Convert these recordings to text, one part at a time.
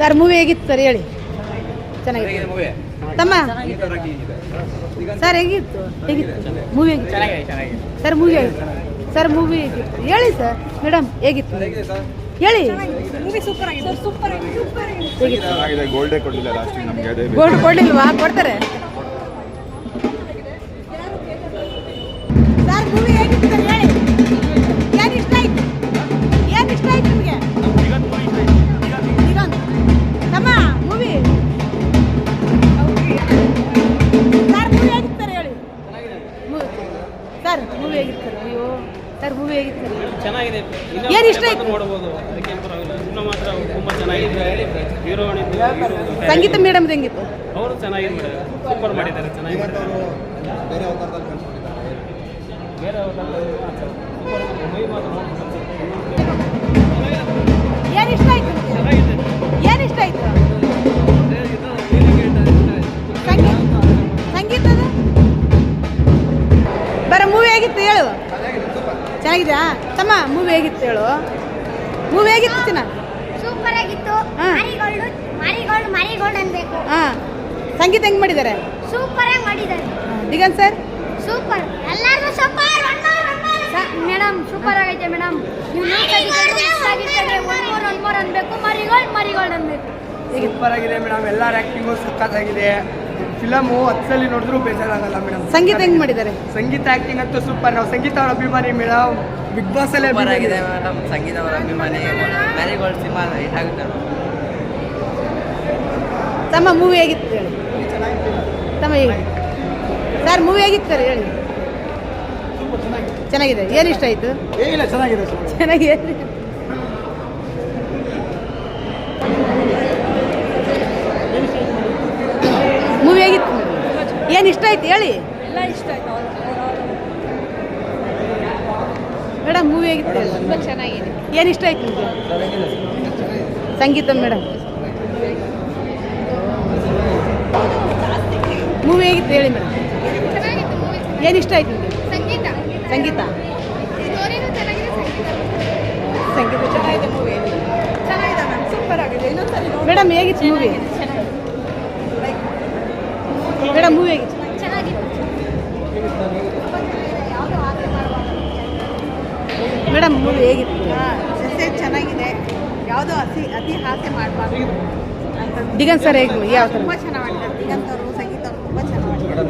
Sir movie ಹೇಗಿತ್ತು sir ಹೇಳಿ? ಚೆನ್ನಾಗಿತ್ತು. ಮೂವಿ ತಮ್ಮ? ಸರ್ ಹೇಗಿತ್ತು? ಹೇಗಿತ್ತು? ಮೂವಿ ಹೇಗಿತ್ತು? ಚೆನ್ನಾಗಿದೆ ಚೆನ್ನಾಗಿದೆ. ಸರ್ ಮೂವಿ ಹೇಗಿತ್ತು? ಸರ್ ಮೂವಿ ಹೇಗಿತ್ತು? ಹೇಳಿ ಸರ್ ಮೇಡಮ್ ಹೇಗಿತ್ತು? ಹೇಳಿ. ಮೂವಿ ಸೂಪರ್ ಆಗಿದೆ. ಮೂವಿ ಆಗಿತ್ತು? ಚೆನ್ನಾಗಿದೆ. ಏನ್ ಇಷ್ಟ ಆಯ್ತು? ನೋಡ್ಬೋದು. ಅದಕ್ಕೆ ಪರವಾಗಿಲ್ಲ. ಇನ್ನು ಮಾತ್ರ ತುಂಬಾ ಚೆನ್ನಾಗಿದೆ ಹೀರೋ ಸಂಗೀತ ಮೇಡಮ್ ಹೆಂಗಿತ್ತು? ಅವರು ಚೆನ್ನಾಗಿದೆ ಮೇಡಮ್. ಸೂಪರ್ ಮಾಡಿದ್ದಾರೆ ಚೆನ್ನಾಗಿ ಮಾಡಿದ್ದಾರೆ ಬೇರೆ ಅವತಾರದಲ್ಲಿ ಮಾತ್ರ. ಸೂಪರ್ ಮೂವಿ ಮಾತ್ರ ನೋಡ್ಬೋದು. ಏನು ಇಷ್ಟ ಆಯ್ತು? ಏನು ಇಷ್ಟ ಆಯ್ತು? ಸಂಗೀತದ? ಬರ ಮೂವಿ ಆಗಿತ್ತು ಹೇಳು. ಚೆನ್ನಾಗಿದ್ಯಾ? ತಮ್ಮ ಮೂವಿ ಹೇಗಿತ್ತು ಹೇಳು? ಮೂವಿ ಹೇಗಿತ್ತು ಚಿನ್ನ ಸೂಪರ್ ಆಗಿತ್ತು. ಮಾರಿಗೋಲ್ಡ್ ಮಾರಿಗೋಲ್ಡ್ ಮಾರಿಗೋಲ್ಡ್ ಅನ್ಬೇಕು. ಹಾಂ. ಸಂಗೀತ ಹೆಂಗ್ ಮಾಡಿದ್ದಾರೆ? ಸೂಪರ್ ಆಗಿ ಮಾಡಿದ್ದಾರೆ. ದಿಗಂತ್ ಸರ್? ಸೂಪರ್ ಎಲ್ಲರೂ ಸೂಪರ್ ಮೇಡಮ್ ಸೂಪರ್ ಆಗೈತೆ ಮೇಡಮ್ ಅನ್ಬೇಕು. ಮರಿಗೋಲ್ಡ್ ಮರಿಗೋಲ್ಡ್ ಅನ್ಬೇಕು. ಸೂಪರ್ ಆಗಿದೆ ಮೇಡಮ್ ಎಲ್ಲರ ಆಕ್ಟಿಂಗು ಸಖತ್ತಾಗಿದೆ. ಫಿಲಮು ಹತ್ತಲ್ಲಿ ನೋಡಿದ್ರು ಬೇಜಾರಾಗಲ್ಲ ಮೇಡಮ್ ಸಂಗೀತ ಹೆಂಗ್ ಮಾಡಿದ್ದಾರೆ? ಸಂಗೀತ ಆಕ್ಟಿಂಗ್ ಅಂತೂ ಸೂಪರ್ ನಾವು ಸಂಗೀತ ಅವರ ಅಭಿಮಾನಿ ಮೇಡಮ್ ಬಿಗ್ ಬಾಸ್ ಅಲ್ಲೇ ಸೂಪರ್ ಆಗಿದೆ ಮೇಡಮ್ ಸಂಗೀತ ಅವರ ಅಭಿಮಾನಿ. ಮ್ಯಾರಿಗೋಲ್ಡ್ ಸಿನಿಮಾ ಹಿಟ್ ಆಗುತ್ತೆ ತಮ್ಮ ಮೂವಿ ಹೇಗಿತ್ತು ಹೇಳಿ? ತಮ್ಮ ಹೇಗಿತ್ತು ಸರ್ ಮೂವಿ ಹೇಗಿತ್ತು ಸರ್ ಹೇಳಿ ಚೆನ್ನಾಗಿದೆ. ಏನಿಷ್ಟ ಇಷ್ಟ ಆಯಿತು? ಏನಿಲ್ಲ ಚೆನ್ನಾಗಿದೆ ಚೆನ್ನಾಗಿದೆ ಮೂವಿ ಹೇಗಿತ್ತು ಏನು ಇಷ್ಟ ಆಯ್ತು ಹೇಳಿ? ಎಲ್ಲ ಇಷ್ಟ ಆಯ್ತು. ಮೇಡಮ್ ಮೂವಿ ಆಗಿತ್ತು ತುಂಬ ಚೆನ್ನಾಗಿದೆ. ಏನು ಇಷ್ಟ ಆಯ್ತು ನಿಮಗೆ? ಸಂಗೀತ ಮೇಡಮ್. ಮೂವಿ ಹೇಗಿತ್ತು ಹೇಳಿ ಮೇಡಮ್? ಏನು ಇಷ್ಟ ಆಯ್ತು ನಿಮಗೆ? ಸಂಗೀತ. ಸಂಗೀತ. ಸಂಗೀತ ಸಂಗೀತ ಚೆನ್ನಾಗಿದೆ ಮೂವಿ ಚೆನ್ನಾಗಿದೆ ಮ್ಯಾಮ್ ಸೂಪರ್ ಆಗಿದೆ. ಇನ್ನೊಂದ್ಸರಿ ಮೇಡಮ್ ಹೇಗಿತ್ತು ಮೂವಿ ಮೇಡಮ್ ಮೂವಿ ಮಾಡಬಾರ್ದು ಮೇಡಮ್ ಮೂವಿ ಹೇಗಿತ್ತು ಮೆಸೇಜ್ ಚೆನ್ನಾಗಿದೆ. ಯಾವುದೋ ಅತಿ ಅತಿ ಹಾಸ್ಯ ಮಾಡಬಾರ್ದು. ದಿಗಂತ್ ಸರ್ ಹೇಗೆ ಯಾವ ಥರ? ತುಂಬ ಚೆನ್ನಾಗಿ ಮಾಡಿದ್ದಾರೆ ದಿಗಂತ್ ಅವರು ಸಂಗೀತ ಅವರು ತುಂಬ ಚೆನ್ನಾಗಿ ಮಾಡಿದ್ದಾರೆ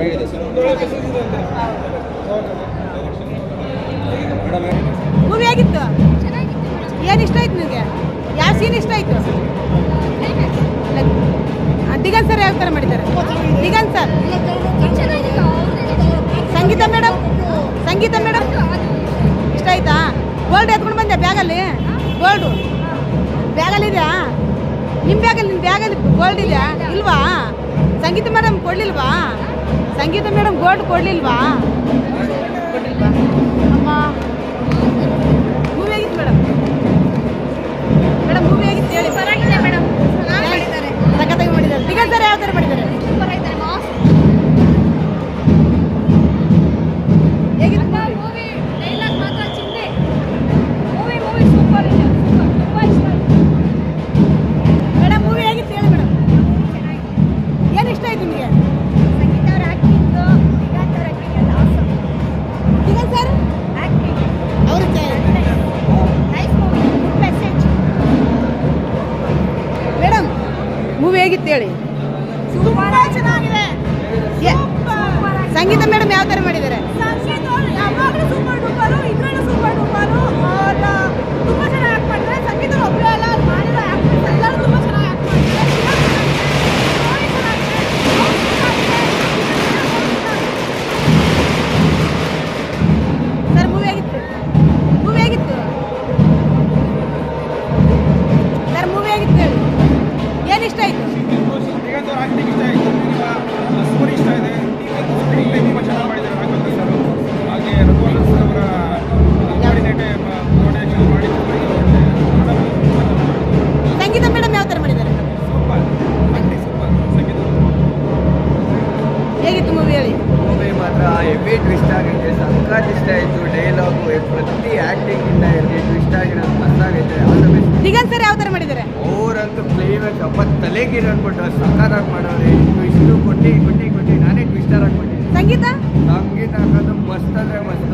ದಿಗಂತ್ ಸರ್ ಯಾವ ಥರ ಮಾಡಿದ್ದಾರೆ? Diganth sir? Sangeetha madam Sangeetha madam ಇಷ್ಟ ಆಯ್ತಾ? ಗೋಲ್ಡ್ ಎತ್ಕೊಂಡು ಬಂದೆ ಬ್ಯಾಗಲ್ಲಿ? ಗೋಲ್ಡು ಬ್ಯಾಗಲ್ಲಿ ಇದೆಯಾ? ನಿಮ್ಮ ಬ್ಯಾಗಲ್ಲಿ ನಿಮ್ಮ ಬ್ಯಾಗಲ್ಲಿ ಗೋಲ್ಡ್ ಇದೆಯಾ? ಇಲ್ವಾ? ಸಂಗೀತ ಮೇಡಮ್ ಕೊಡ್ಲಿಲ್ವಾ? ಸಂಗೀತ ಮೇಡಮ್ ಗೋಲ್ಡ್ ಕೊಡ್ಲಿಲ್ವಾ? ಹೇಗಿತ್ತು ಹೇಳಿ ಸಂಗೀತ ಮೇಡಮ್ ಯಾವ ತರ ಮಾಡಿದ್ದಾರೆ? ಆಯಿತು ಡೈಲಾಗು ಪ್ರತಿ ಆ್ಯಕ್ಟಿಂಗಿಂದ ಹಿಡಿದು ಇಷ್ಟ ಆಗಿರೋದು ಮಸ್ತಾಗೈತೆ ಆಲ್ ದ ಸರ್ ಯಾವ ಥರ ಮಾಡಿದ್ದಾರೆ? ಅವರಂತೂ ಪ್ಲೇಬ್ಯಾಕ್ ಅಪ್ಪ ತಲೆಗಿರೋ ಕೊಟ್ಟು ಸಕಾರಾಗಿ ಮಾಡೋರೆ ಇಷ್ಟು ಇಷ್ಟು ಕೊಟ್ಟಿ ಕೊಟ್ಟು ಕೊಟ್ಟು ನಾನೇ ಟ್ವಿಸ್ಟರ್ ಆಗಿ ಸಂಗೀತ? ಸಂಗೀತ ಹಾಕೋದು ಮಸ್ತ್ ಅಂದರೆ ಮಸ್ತ್.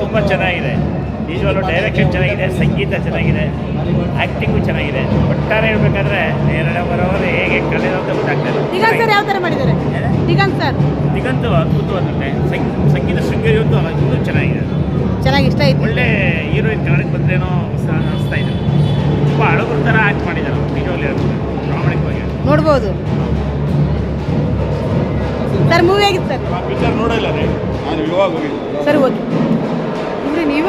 ತುಂಬ ಚೆನ್ನಾಗಿದೆ. ನಿಜವಾಗ್ಲೂ ಡೈರೆಕ್ಷನ್ ಚೆನ್ನಾಗಿದೆ ಸಂಗೀತ ಚೆನ್ನಾಗಿದೆ ಆ್ಯಕ್ಟಿಂಗು ಚೆನ್ನಾಗಿದೆ. ಒಟ್ಟಾರೆ ಹೇಳ್ಬೇಕಾದ್ರೆ ನೇರಳೆ ಬರೋರು ಹೇಗೆ ಅಂತ ಗೊತ್ತಾಗ್ತದೆ ಸರ್ ಯಾವ ಥರ ಮಾಡಿದ್ದಾರೆ? ದಿಗಂತ್ ಅದ್ಭುತ ಸಂಗ್- ಸಂಗೀತ ಶೃಂಗೇರಿಯಂತೂ ಇನ್ನೂ ಚೆನ್ನಾಗಿದೆ. ಚೆನ್ನಾಗಿ ಇಷ್ಟ ಆಯ್ತು. ಒಳ್ಳೆ ಹೀರೋಯಿನ್ ಕನ್ನಡಕ್ಕೆ ಬಂದ್ರೇನೋ ಅನಿಸ್ತಾ ಇದೆ. ತುಂಬ ಹಳಗ್ರ ಥರ ಆ್ಯಕ್ಟ್ ಮಾಡಿದ್ದಾರೆ ನಿಜವಾಗ್ಲೂ ಹೇಳ್ತಾರೆ ಪ್ರಾಮಾಣಿಕವಾಗಿ. ನೋಡ್ಬೋದು. ಸರ್ ಮೂವಿ ಆಗಿತ್ತು ಸರ್ ಪಿಕ್ಚರ್ ನೋಡಿಲ್ಲ ನಾನು ಇವಾಗ ಹೋಗಿ ಸರ್ ಓಕೆ. ನೀವು